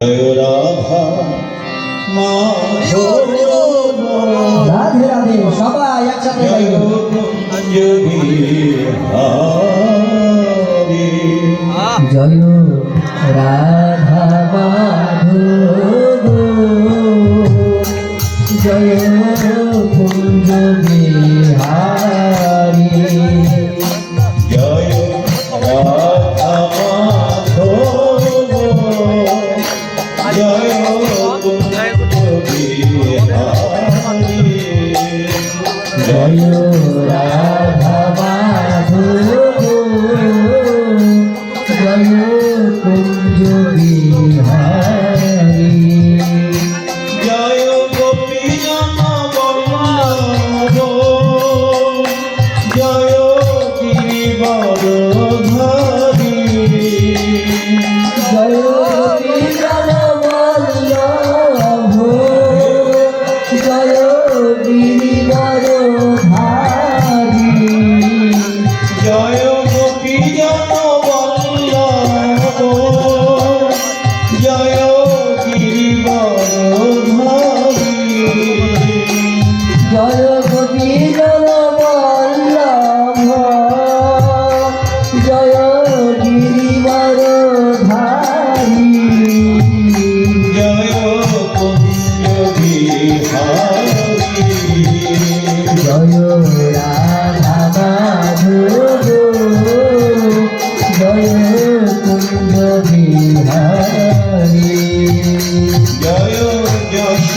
জয় রাধা মাধব রাধে রাধে সবাই একসাথে জয় রাধা মাধব জয় জয় কুঞ্জ বিহারী জয় গোপী জন জয়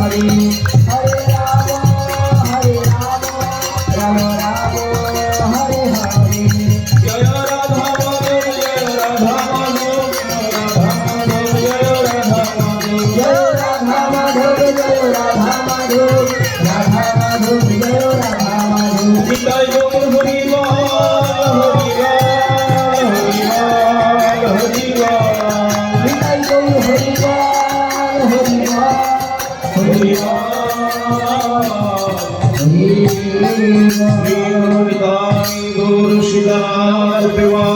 হরে হরে গৌর সীতার বিমান